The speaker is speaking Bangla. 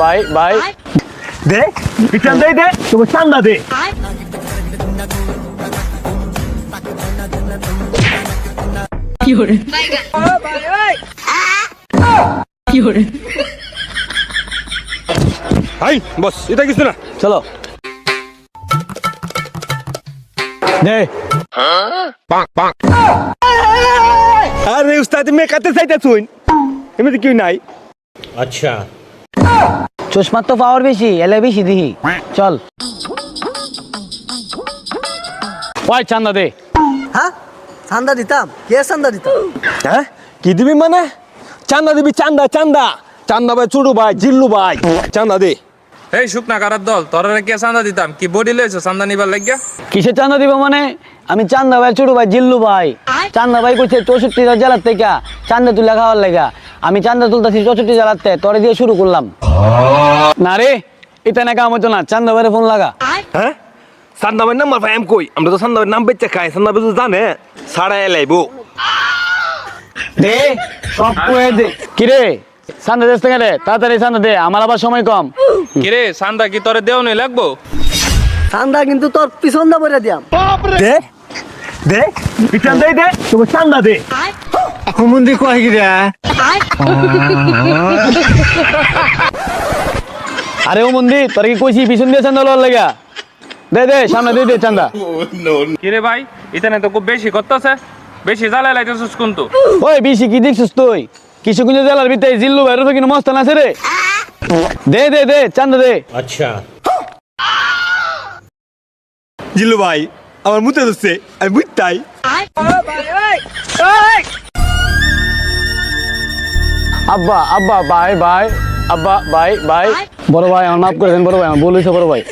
ভাই ভাই দে বিটান দে দে তোকে চান্দা দে। হাই বস এটা কিছু না। চলো। দে। আরে উস্তাদ মেকাতে চাইতে শুন এমনি কেউ নাই। চশমার তো পাওয়ার বেশি এলে বেশি দিহি চল। ওই চান্দা দে। হ্যাঁ? চান্দা দিতাম। কে চান্দা দিতাম হ্যাঁ? কি দিবি মানে? চান্দা দিবি চান্দা চান্দা। চান্দা ভাই চুড়ু ভাই জিল্লু ভাই। চান্দা দে। এই শুকনা কারার দল তোরা কে চান্দা দিতাম? কি বডি লইছো চান্দা নিবার লাগিয়া? কিসের চান্দা দিব মানে? আমি চান্দা ভাই ছোট ভাই জিল্লু ভাই। চান্দা ভাই কইছে চৌষট্টি জেলার থেকে চান্দা তুলে খাওয়ার লেগা আমি চান্দা তুলতেছি চৌষট্টি জেলাতে তোরে দিয়ে শুরু করলাম। না রে এটা না কাম হতো না চান্দা ভাইরে ফোন লাগা? হ্যাঁ? চান্দা ভাই নাম্বার ভাই কই? আমরা তো নাম বেচে খাই চান্দা ভাই তো জানে সাড়া এলাইবো দে সব কয়ে দে। কিরে? চান্দা দেশ থেকে তাড়াতাড়ি চান্দা দে আমার আবার সময় কম। কিরে কি তোরে দেও নেই লাগবো? চান্দা কিন্তু তোর পিছন দা বইরা দিয়াম। দে দে বিটান দে দে তোকে চান্দা দে। হুমুন্দি কয় কি রে? আরে ও মন্দির তোর কি কইছি? পিছন দিয়ে চান্দা লওয়ার লেগা দে দে সামনে দিয়ে দে চান্দা। কিরে ভাই ইতানে তো খুব বেশি করতেছে। বেশি জ্বালাই লাইতেছিস কিন্তু। ওই বেশি কি দেখছিস তুই? কিশোরগঞ্জ জেলার ভিতরে জিল্লু ভাই রূপে কিন্তু মস্তান আছে রে। দে দে দে চান্দা দে। আচ্ছা। জিল্লু ভাই আমার মুতে ধরছে আমি বুঝতাই। আব্বা আব্বা, বাই বাই, আব্বা, বাই বাই। বড় ভাই, আমার মাফ করে দেন, বড় ভাই, আমার ভুল বড় ভাই।